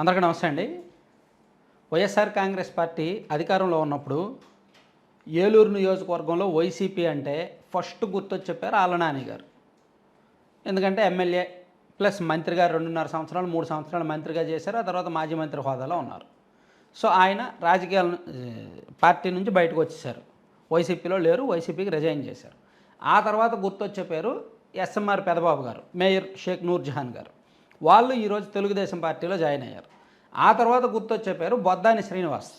అందరికీ నమస్తే అండి. వైఎస్ఆర్ కాంగ్రెస్ పార్టీ అధికారంలో ఉన్నప్పుడు ఏలూరు నియోజకవర్గంలో వైసీపీ అంటే ఫస్ట్ గుర్తొచ్చి చెప్పారు ఆలనాని గారు. ఎందుకంటే ఎమ్మెల్యే ప్లస్ మంత్రి గారు రెండున్నర సంవత్సరాలు మూడు సంవత్సరాలు మంత్రిగా చేశారు ఆ తర్వాత మాజీ మంత్రి హోదాలో ఉన్నారు. సో ఆయన రాజకీయాల పార్టీ నుంచి బయటకు వచ్చేసారు వైసీపీలో లేరు వైసీపీకి రిజైన్ చేశారు. ఆ తర్వాత గుర్తొచ్చే పేరు ఎస్ఎంఆర్ పెదబాబు గారు మేయర్ షేక్ నూర్ జహాన్ గారు. వాళ్ళు ఈరోజు తెలుగుదేశం పార్టీలో జాయిన్ అయ్యారు. ఆ తర్వాత గుర్తొచ్చే పేరు బొద్దాని శ్రీనివాస్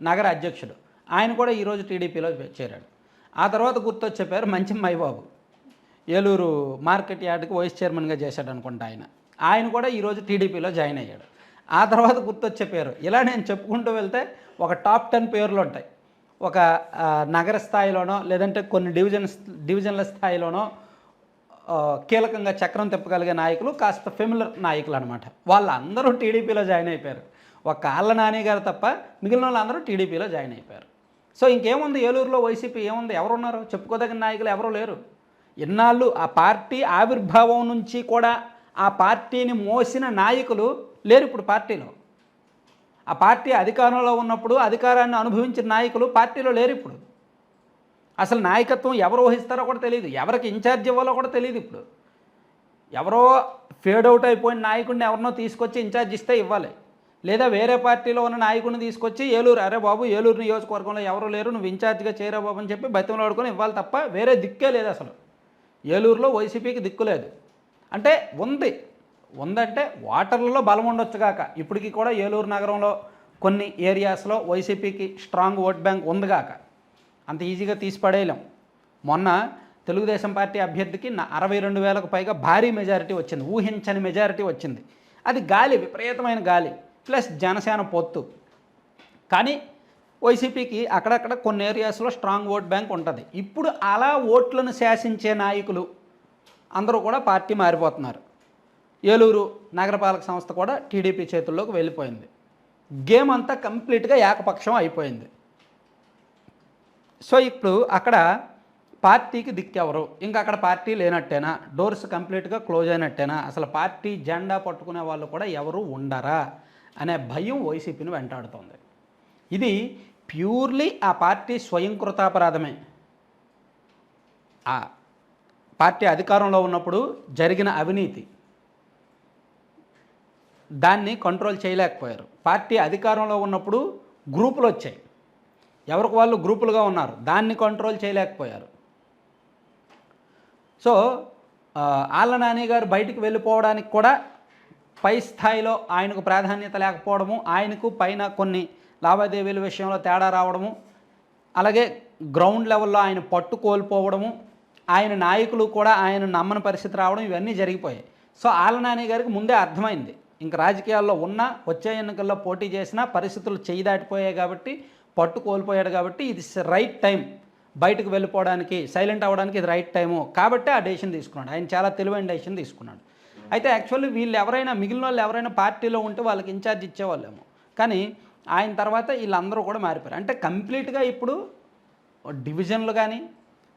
నగర అధ్యక్షుడు. ఆయన కూడా ఈరోజు టీడీపీలో చేరాడు. ఆ తర్వాత గుర్తొచ్చే పేరు మంచి మైబాబు. ఏలూరు మార్కెట్ యార్డ్కి వైస్ చైర్మన్గా చేశాడు అనుకుంటా ఆయన. ఆయన కూడా ఈరోజు టీడీపీలో జాయిన్ అయ్యాడు. ఆ తర్వాత గుర్తొచ్చే పేరు. ఇలా నేను చెప్పుకుంటూ వెళ్తే ఒక టాప్ టెన్ పేర్లు ఉంటాయి. ఒక నగర స్థాయిలోనో లేదంటే కొన్ని డివిజన్ డివిజన్ల స్థాయిలోనో కీలకంగా చక్రం తిప్పగలిగే నాయకులు కాస్త ఫెమిలర్ నాయకులు అనమాట వాళ్ళందరూ టీడీపీలో జాయిన్ అయిపోయారు. ఒక కాళ్ళ నాని గారు తప్ప మిగిలిన వాళ్ళందరూ టీడీపీలో జాయిన్ అయిపోయారు. సో ఇంకేముంది? ఏలూరులో వైసీపీ ఏముంది? ఎవరున్నారు చెప్పుకోదగిన నాయకులు ఎవరూ లేరు. ఇన్నాళ్ళు ఆ పార్టీ ఆవిర్భావం నుంచి కూడా ఆ పార్టీని మోసిన నాయకులు లేరు ఇప్పుడు పార్టీలో. ఆ పార్టీ అధికారంలో ఉన్నప్పుడు అధికారాన్ని అనుభవించిన నాయకులు పార్టీలో లేరు ఇప్పుడు. అసలు నాయకత్వం ఎవరు వహిస్తారో కూడా తెలియదు ఎవరికి ఇన్ఛార్జ్ ఇవ్వాలో కూడా తెలియదు ఇప్పుడు. ఎవరో ఫేడ్ అవుట్ అయిపోయిన నాయకుడిని ఎవరినో తీసుకొచ్చి ఇన్ఛార్జ్ ఇస్తే ఇవ్వాలి. లేదా వేరే పార్టీలో ఉన్న నాయకుడిని తీసుకొచ్చి ఏలూరు అరే బాబు ఏలూరు నియోజకవర్గంలో ఎవరు లేరు నువ్వు ఇన్ఛార్జ్గా చేయరా బాబు అని చెప్పి బతిమలాడుకొని ఇవ్వాలి తప్ప వేరే దిక్కే లేదు అసలు. ఏలూరులో వైసీపీకి దిక్కు లేదు. అంటే ఉంది. ఉందంటే వాటర్లలో బలం ఉండొచ్చు కాక. ఇప్పటికీ కూడా ఏలూరు నగరంలో కొన్ని ఏరియాస్లో వైసీపీకి స్ట్రాంగ్ ఓట్ బ్యాంక్ ఉంది కాక. అంత ఈజీగా తీసి పడేయలేం. మొన్న తెలుగుదేశం పార్టీ అభ్యర్థికి నా అరవై రెండు వేలకు పైగా భారీ మెజారిటీ వచ్చింది. ఊహించని మెజారిటీ వచ్చింది. అది గాలి విపరీతమైన గాలి ప్లస్ జనసేన పొత్తు. కానీ వైసీపీకి అక్కడక్కడ కొన్ని ఏరియాస్లో స్ట్రాంగ్ ఓట్ బ్యాంక్ ఉంటుంది. ఇప్పుడు అలా ఓట్లను శాసించే నాయకులు అందరూ కూడా పార్టీ మారిపోతున్నారు. ఏలూరు నగరపాలక సంస్థ కూడా టీడీపీ చేతుల్లోకి వెళ్ళిపోయింది. గేమ్ అంతా కంప్లీట్గా ఏకపక్షం అయిపోయింది. సో ఇప్పుడు అక్కడ పార్టీకి దిక్కెవరు? ఇంకా అక్కడ పార్టీ లేనట్టేనా? డోర్స్ కంప్లీట్గా క్లోజ్ అయినట్టేనా? అసలు పార్టీ జెండా పట్టుకునే వాళ్ళు కూడా ఎవరు ఉండరా? అనే భయం వైసీపీని వెంటాడుతోంది. ఇది ప్యూర్లీ ఆ పార్టీ స్వయంకృతాపరాధమే. ఆ పార్టీ అధికారంలో ఉన్నప్పుడు జరిగిన అవినీతి. దాన్ని కంట్రోల్ చేయలేకపోయారు. పార్టీ అధికారంలో ఉన్నప్పుడు గ్రూపులు వచ్చాయి ఎవరికి వాళ్ళు గ్రూపులుగా ఉన్నారు దాన్ని కంట్రోల్ చేయలేకపోయారు. సో ఆళ్ళ నాని గారు బయటికి వెళ్ళిపోవడానికి కూడా పై స్థాయిలో ఆయనకు ప్రాధాన్యత లేకపోవడము ఆయనకు పైన కొన్ని లావాదేవీల విషయంలో తేడా రావడము అలాగే గ్రౌండ్ లెవెల్లో ఆయన పట్టు కోల్పోవడము ఆయన నాయకులు కూడా ఆయన నమ్మని పరిస్థితి రావడం ఇవన్నీ జరిగిపోయాయి. సో ఆళ్ళ నాని గారికి ముందే అర్థమైంది. ఇంక రాజకీయాల్లో ఉన్నా వచ్చే ఎన్నికల్లో పోటీ చేసినా పరిస్థితులు చేయి దాటిపోయాయి కాబట్టి పట్టు కోల్పోయాడు కాబట్టి ఇది రైట్ టైం బయటకు వెళ్ళిపోవడానికి సైలెంట్ అవ్వడానికి ఇది రైట్ టైము కాబట్టి ఆ డెసిషన్ తీసుకున్నాడు. ఆయన చాలా తెలివైన డెసిషన్ తీసుకున్నాడు. అయితే యాక్చువల్లీ వీళ్ళు ఎవరైనా మిగిలిన వాళ్ళు ఎవరైనా పార్టీలో ఉంటే వాళ్ళకి ఇన్ఛార్జ్ ఇచ్చేవాళ్ళేమో. కానీ ఆయన తర్వాత వీళ్ళందరూ కూడా మారిపోయారు. అంటే కంప్లీట్గా ఇప్పుడు డివిజన్లు కానీ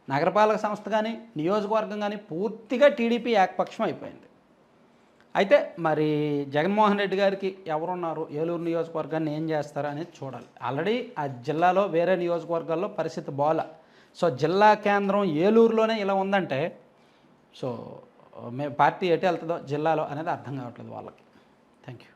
నగరపాలక సంస్థ కానీ నియోజకవర్గం కానీ పూర్తిగా టీడీపీ ఏకపక్షం అయిపోయింది. అయితే మరి జగన్మోహన్ రెడ్డి గారికి ఎవరున్నారు? ఏలూరు నియోజకవర్గాన్ని ఏం చేస్తారు అనేది చూడాలి. ఆల్రెడీ ఆ జిల్లాలో వేరే నియోజకవర్గాల్లో పరిస్థితి బాల. సో జిల్లా కేంద్రం ఏలూరులోనే ఇలా ఉందంటే సో మే పార్టీ ఎటు వెళ్తుందో జిల్లాలో అనేది అర్థం కావట్లేదు వాళ్ళకి. Thank you